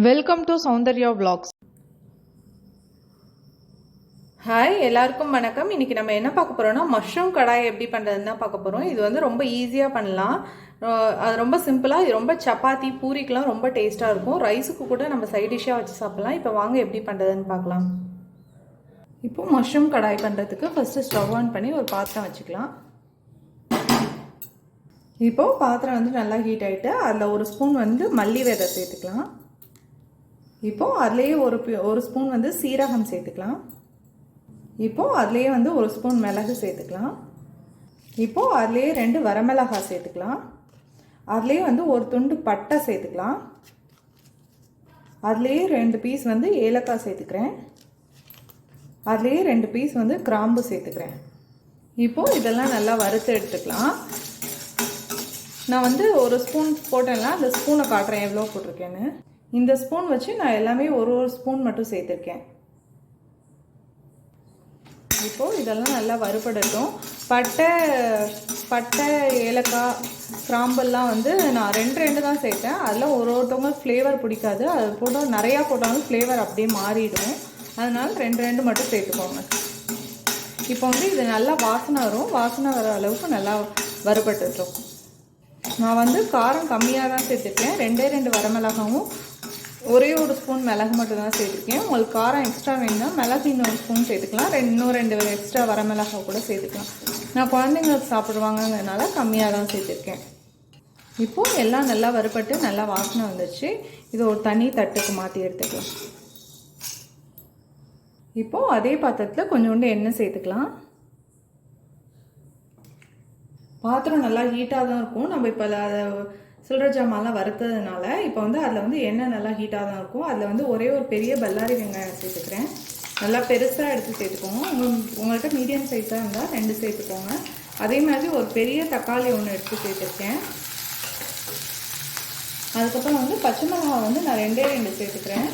Welcome to Soundarya vlogs. Hi எல்லாருக்கும் வணக்கம். இன்னைக்கு நம்ம என்ன பார்க்க போறோம்னா மஷ்ரூம் கடாய் எப்படி பண்ணுறதுன்னு தான் பார்க்க போகிறோம் இது வந்து ரொம்ப ஈஸியாக பண்ணலாம். அது ரொம்ப சிம்பிளாக இது ரொம்ப சப்பாத்தி பூரிக்கெலாம் ரொம்ப டேஸ்ட்டாக இருக்கும். ரைஸுக்கு கூட நம்ம சைட் டிஷ்ஷாக வச்சு சாப்பிட்லாம். இப்போ வாங்க எப்படி பண்ணுறதுன்னு பார்க்கலாம். இப்போ மஷ்ரூம் கடாய் பண்ணுறதுக்கு ஃபஸ்ட்டு ஸ்டவ் ஆன் பண்ணி ஒரு பாத்திரம் வச்சுக்கலாம். இப்போது பாத்திரம் வந்து நல்லா ஹீட் ஆகிட்டு அதில் ஒரு ஸ்பூன் வந்து மல்லி விதை சேர்த்துக்கலாம். இப்போது அதுலேயே ஒரு ஒரு ஸ்பூன் வந்து சீரகம் சேர்த்துக்கலாம். இப்போது அதுலேயே வந்து ஒரு ஸ்பூன் மிளகு சேர்த்துக்கலாம். இப்போது அதுலேயே ரெண்டு வரமிளகாய் சேர்த்துக்கலாம். அதுலேயே வந்து ஒரு துண்டு பட்டை சேர்த்துக்கலாம். அதுலேயே ரெண்டு பீஸ் வந்து ஏலக்காய் சேர்த்துக்கிறேன். அதுலேயே ரெண்டு பீஸ் வந்து கிராம்பு சேர்த்துக்கிறேன். இப்போது இதெல்லாம் நல்லா வறுத்து எடுத்துக்கலாம். நான் வந்து ஒரு ஸ்பூன் போட்டேன்னா அந்த ஸ்பூனை காட்டுறேன் எவ்வளோ போட்டிருக்கேன்னு. இந்த ஸ்பூன் வச்சு நான் எல்லாமே ஒரு ஒரு ஸ்பூன் மட்டும் சேர்த்துருக்கேன். இப்போது இதெல்லாம் நல்லா வறுபடட்டும். பட்டை பட்டை ஏலக்காய் கிராம்பெல்லாம் வந்து நான் ரெண்டு ரெண்டு தான் சேர்த்தேன். அதில் ஒரு ஒருத்தவங்க ஃப்ளேவர் பிடிக்காது. அது போட்டால் நிறையா போட்டாலும் ஃப்ளேவர் அப்படியே மாறிடும். அதனால் ரெண்டு ரெண்டு மட்டும் சேர்த்துக்கோங்க. இப்போ வந்து இது நல்லா வாசனை வரும். வாசனை வர அளவுக்கு நல்லா வறுபட்டுருக்கும் நான் வந்து காரம் கம்மியாக தான் சேர்த்துருக்கேன். ரெண்டே ரெண்டு வரமிளகாவும் ஒரே ஒரு ஸ்பூன் மிளகு மட்டும் தான் சேர்த்துருக்கேன் உங்களுக்கு காரம் எக்ஸ்ட்ரா வேணும்னா மிளகு இன்னொரு ஸ்பூன் சேர்த்துக்கலாம். இன்னும் ரெண்டு எக்ஸ்ட்ரா வரமிளகா கூட சேர்த்துக்கலாம். நான் குழந்தைங்களுக்கு சாப்பிடுவாங்கங்கிறதுனால கம்மியாக தான் சேர்த்துருக்கேன். இப்போது எல்லாம் நல்லா வறுபட்டு நல்லா வாசனை வந்துச்சு இது ஒரு தனி தட்டுக்கு மாற்றி எடுத்துக்கலாம். இப்போது அதே பாத்திரத்தில் கொஞ்சோண்டு எண்ணெய் சேர்த்துக்கலாம். பாத்திரம் நல்லா ஹீட்டாக தான் இருக்கும். நம்ம இப்போ அதை சில்லற ஜாமான்லாம் வறுத்ததுனால இப்போ வந்து அதில் வந்து எண்ணெய் நல்லா ஹீட்டாக தான் இருக்கும். அதில் வந்து ஒரே ஒரு பெரிய பல்லாரி வெங்காயம் சேர்த்துக்கிறேன். நல்லா பெருசாக எடுத்து சேர்த்துக்கோங்க. உங்கள் உங்கள்கிட்ட மீடியம் சைஸாக இருந்தால் ரெண்டு சேர்த்துக்கோங்க. அதே மாதிரி ஒரு பெரிய தக்காளி ஒன்று எடுத்து சேர்த்துருக்கேன். அதுக்கப்புறம் வந்து பச்சை மிளகாய் வந்து நான் ரெண்டே ரெண்டு சேர்த்துக்கிறேன்.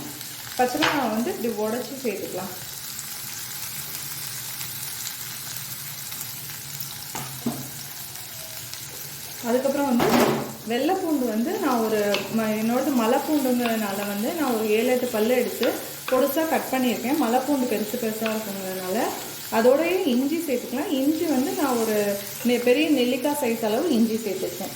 பச்சை மிளகாய் வந்து இப்படி உடச்சி சேர்த்துக்கலாம். அதுக்கப்புறம் வந்து வெள்ளைப்பூண்டு வந்து நான் ஒரு ம- என்னோடது மலைப்பூண்டுங்கிறதுனால வந்து நான் ஒரு ஏழு எட்டு பல்லு எடுத்து பொடுசாக கட் பண்ணியிருக்கேன். மலைப்பூண்டு பெருசு பெருசாக இருக்குங்கிறதுனால அதோடய இஞ்சி சேர்த்துக்கலாம். இஞ்சி வந்து நான் ஒரு பெரிய நெல்லிக்காய் சைஸ் அளவு இஞ்சி சேர்த்துருக்கேன்.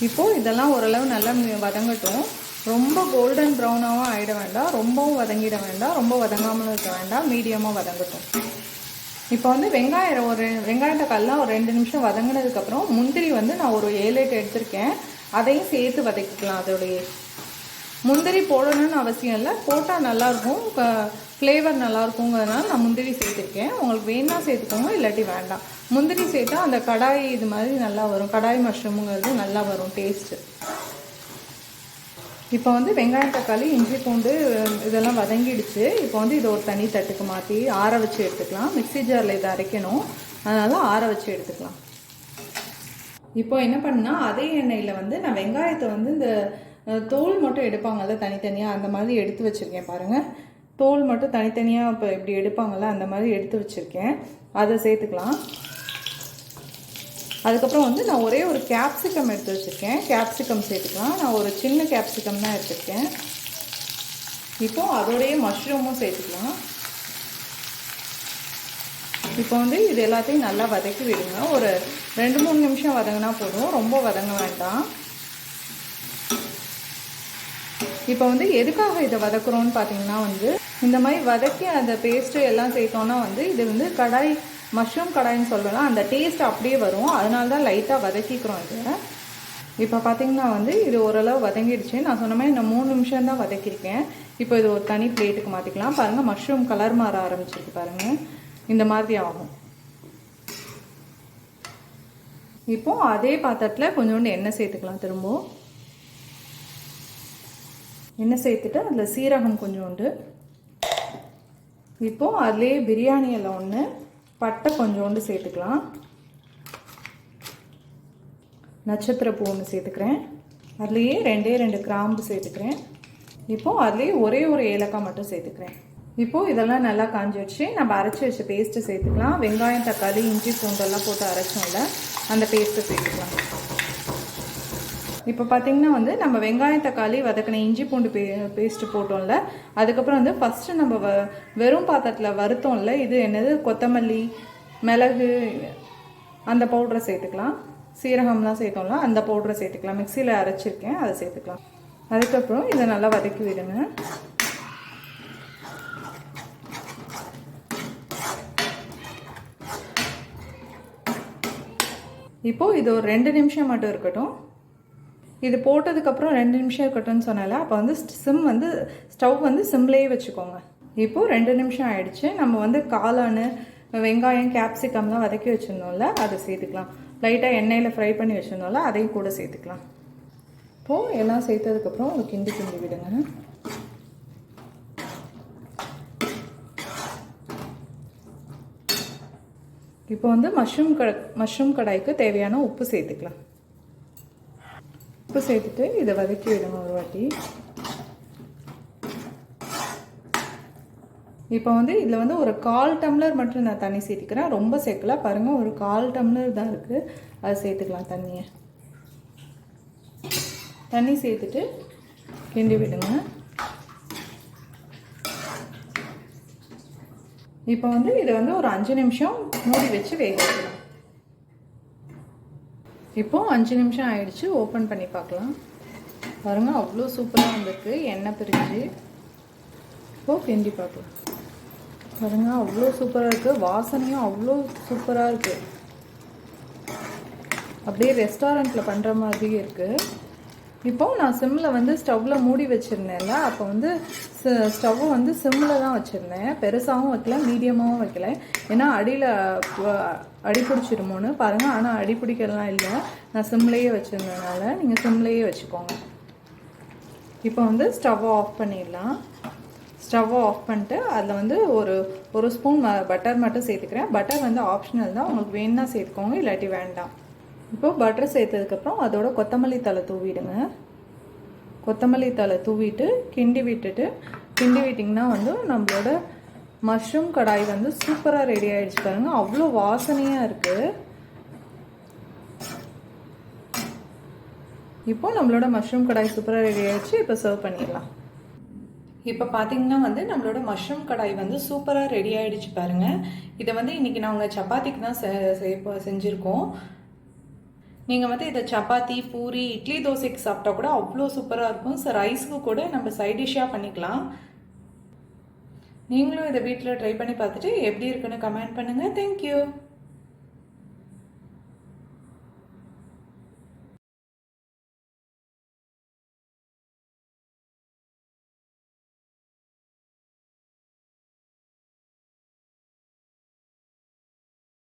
இப்போது இதெல்லாம் ஓரளவு நல்லா வதங்கட்டும். ரொம்ப கோல்டன் ப்ரௌனாகவும் ஆகிட வேண்டாம். ரொம்பவும் வதங்கிட வேண்டாம். ரொம்ப வதங்காமலும் இருக்க வேண்டாம். மீடியமாக வதங்கட்டும். இப்போ வந்து வெங்காயம் ஒரு வெங்காயத்தை தக்காளிலாம் ஒரு ரெண்டு நிமிஷம் வதங்கினதுக்கப்புறம் முந்திரி வந்து நான் ஒரு ஏழு எட்டு எடுத்திருக்கேன். அதையும் சேர்த்து வதக்கிக்கலாம் அதோடைய. முந்திரி போடணும்னு அவசியம் இல்லை. போட்டால் நல்லாயிருக்கும் ஃப்ளேவர் நல்லாயிருக்குங்கிறதுனால நான் முந்திரி சேர்த்துருக்கேன். உங்களுக்கு வேணா சேர்த்துக்கோங்க இல்லாட்டி வேண்டாம். முந்திரி சேர்த்தா அந்த கடாய் இது மாதிரி நல்லா வரும். கடாய் மஷ்ரூமுங்கிறது நல்லா வரும் டேஸ்ட்டு இப்போ வந்து வெங்காயம் தக்காளி இஞ்சி பூண்டு இதெல்லாம் வதங்கிடுச்சு. இப்போ வந்து இதை ஒரு தனி தட்டுக்கு மாற்றி ஆற வச்சு எடுத்துக்கலாம். மிக்ஸி ஜாரில் இதை அரைக்கணும். அதனால் ஆற வச்சு எடுத்துக்கலாம். இப்போ என்ன பண்ணா அதே எண்ணெயில் வந்து நான் வெங்காயத்தை வந்து இந்த தோல் மட்டும் எடுப்பாங்கல்ல தனித்தனியாக அந்த மாதிரி எடுத்து வச்சுருக்கேன் பாருங்கள் தோல் மட்டும் தனித்தனியாக இப்போ இப்படி எடுப்பாங்கல்ல அந்த மாதிரி எடுத்து வச்சுருக்கேன். அதை சேர்த்துக்கலாம். அதுக்கப்புறம் வந்து நான் ஒரே ஒரு கேப்சிகம் எடுத்து வச்சுருக்கேன். கேப்சிகம் சேர்த்துக்கலாம். நான் ஒரு சின்ன கேப்சிகம் தான் எடுத்துருக்கேன். இப்போது அதோடைய மஷ்ரூமும் சேர்த்துக்கலாம். இப்போ வந்து இது எல்லாத்தையும் நல்லா வதக்கி விடுங்க. ஒரு ரெண்டு மூணு நிமிஷம் வதங்கினா போதும். ரொம்ப வதங்க வேண்டாம். இப்போ வந்து எதுக்காக இதை வதக்குறோம்னு பார்த்தீங்கன்னா வந்து இந்த மாதிரி வதக்கி அந்த பேஸ்ட்டு எல்லாம் சேர்த்தோன்னா வந்து இது வந்து கடாய் மஷ்ரூம் கடாய்ன்னு சொல்லலாம் அந்த டேஸ்ட் அப்படியே வரும். அதனால தான் லைட்டாக வதக்கிக்கிறோம் இதை. இப்போ பார்த்தீங்கன்னா வந்து இது ஓரளவு வதங்கிடுச்சு. நான் சொன்ன மாதிரி நான் மூணு நிமிஷம் தான் வதக்கியிருக்கேன். இப்போ இது ஒரு தனி பிளேட்டுக்கு மாற்றிக்கலாம் பாருங்கள் மஷ்ரூம் கலர் மாற ஆரம்பிச்சிருக்கு பாருங்கள் இந்த மாதிரி ஆகும். இப்போ அதே பாத்திரத்தில் கொஞ்சோண்டு எண்ணெய் சேர்த்துக்கலாம் திரும்பவும். எண்ணெய் சேர்த்துட்டு அதில் சீரகம் கொஞ்சோண்டு. இப்போது அதுலேயே பிரியாணியில் ஒன்று பட்டை கொஞ்சோண்டு சேர்த்துக்கலாம். நட்சத்திர பூ ஒன்று சேர்த்துக்கிறேன். அதுலேயே ரெண்டே ரெண்டு கிராம்பு சேர்த்துக்கிறேன். இப்போது அதுலேயே ஒரே ஒரு ஏலக்காய் மட்டும் சேர்த்துக்கிறேன். இப்போது இதெல்லாம் நல்லா காஞ்சி வச்சு நம்ம அரைச்சி வச்ச பேஸ்ட்டு சேர்த்துக்கலாம். வெங்காயம் தக்காளி இஞ்சி பூண்டெல்லாம் போட்டு அரைச்சோம்ல அந்த பேஸ்ட்டை சேர்த்துக்கலாம். இப்போ பார்த்திங்கன்னா வந்து நம்ம வெங்காயம் தக்காளி வதக்கின இஞ்சி பூண்டு பே பேஸ்ட்டு போட்டோம்ல அதுக்கப்புறம் வந்து ஃபஸ்ட்டு நம்ம வ வெறும் பாத்திரத்தில் வறுத்தோம்ல இது என்னது? கொத்தமல்லி மிளகு அந்த பவுடரை சேர்த்துக்கலாம். சீரகம்லாம் சேர்த்தோம்ல? அந்த பவுடரை சேர்த்துக்கலாம். மிக்சியில் அரைச்சிருக்கேன். அதை சேர்த்துக்கலாம். அதுக்கப்புறம் இதை நல்லா வதக்கி விடுங்க. இப்போது இது ஒரு ரெண்டு நிமிஷம் மட்டும் இருக்கட்டும். இது போட்டதுக்கப்புறம் ரெண்டு நிமிஷம் இருக்கட்டும்னு சொன்னால அப்போ வந்து சிம் வந்து ஸ்டவ் வந்து சிம்லேயே வச்சுக்கோங்க. இப்போது ரெண்டு நிமிஷம் ஆயிடுச்சு. நம்ம வந்து காளான் வெங்காயம் கேப்சிகம்லாம் வதக்கி வச்சுருந்தோம்ல அதை சேர்த்துக்கலாம். லைட்டாக எண்ணெயில் ஃப்ரை பண்ணி வச்சுருந்தோம்ல அதையும் கூட சேர்த்துக்கலாம். இப்போது எல்லாம் சேர்த்ததுக்கப்புறம் ஒரு கிண்டி கிண்டி விடுங்க. இப்போ வந்து மஷ்ரூம் கட மஷ்ரூம் கடாய்க்கு தேவையான உப்பு சேர்த்துக்கலாம். உப்பு சேர்த்துட்டு இதை வதக்கி விடுங்க ஒரு வாட்டி. இப்போ வந்து இதில் வந்து ஒரு கால் டம்ளர் மட்டும் நான் தண்ணி சேர்த்துக்கிறேன். ரொம்ப சேர்க்கல. பாருங்கள் ஒரு கால் டம்ளர் தான் இருக்குது அதை சேர்த்துக்கலாம் தண்ணியை. தண்ணி சேர்த்துட்டு கிண்டி விடுங்க. இப்போ வந்து இதை வந்து ஒரு அஞ்சு நிமிஷம் மூடி வச்சு வேக வைக்கலாம் இப்போ அஞ்சு நிமிஷம் ஆயிடுச்சு ஓப்பன் பண்ணி பார்க்கலாம். பாருங்க அவ்வளோ சூப்பராக வந்திருக்கு. எண்ணெய் பிரிஞ்சு. இப்போ கிண்டி பார்க்கலாம். பாருங்க அவ்வளோ சூப்பராக இருக்குது வாசனையும் அவ்வளோ சூப்பராக இருக்குது அப்படியே ரெஸ்டாரண்ட்டில் பண்ணுற மாதிரி இருக்குது இப்போ நான் சிம்மில் வந்து ஸ்டவ்வில் மூடி வச்சுருந்தேன்ல அப்போ வந்து ஸ்டவ்வை வந்து சிம்மில் தான் வச்சுருந்தேன். பெருசாகவும் வைக்கல மீடியமாகவும் வைக்கல. ஏன்னா அடியில் அடி பிடிச்சிருமோன்னு பாருங்கள் ஆனால் அடி பிடிக்கலாம் இல்லை. நான் சிம்லேயே வச்சுருந்ததுனால நீங்கள் சிம்லேயே வச்சுக்கோங்க. இப்போ வந்து ஸ்டவ்வை ஆஃப் பண்ணிடலாம். ஸ்டவ்வை ஆஃப் பண்ணிட்டு அதில் வந்து ஒரு ஒரு ஸ்பூன் பட்டர் மட்டும் சேர்த்துக்கிறேன். பட்டர் வந்து ஆப்ஷனல் தான். உங்களுக்கு வேணுன்னா சேர்த்துக்கோங்க இல்லாட்டி வேண்டாம். இப்போது பட்டர் சேர்த்ததுக்கப்புறம் அதோட கொத்தமல்லி தலை தூவிடுங்க. கொத்தமல்லி தலை தூவிட்டு கிண்டி விட்டுட்டு கிண்டி விட்டிங்கன்னா வந்து நம்மளோட மஷ்ரூம் கடாய் வந்து சூப்பராக ரெடி ஆகிடுச்சு பாருங்கள் அவ்வளோ வாசனையாக இருக்குது இப்போ நம்மளோட மஷ்ரூம் கடாய் சூப்பராக ரெடி ஆகிடுச்சு இப்போ சர்வ் பண்ணிடலாம். இப்போ பார்த்தீங்கன்னா வந்து நம்மளோட மஷ்ரூம் கடாய் வந்து சூப்பராக ரெடி ஆகிடுச்சு பாருங்கள் இதை வந்து இன்றைக்கி நாங்கள் சப்பாத்திக்கு தான் செ செஞ்சுருக்கோம். நீங்கள் வந்து இதை சப்பாத்தி பூரி இட்லி தோசைக்கு சாப்பிட்டா கூட அவ்வளோ சூப்பராக இருக்கும். ஸோ ரைஸுக்கு கூட நம்ம சைட் டிஷ்ஷாக பண்ணிக்கலாம். நீங்களும் இதை வீட்டில் ட்ரை பண்ணி பார்த்துட்டு எப்படி இருக்குன்னு கமெண்ட் பண்ணுங்கள் தேங்க்யூ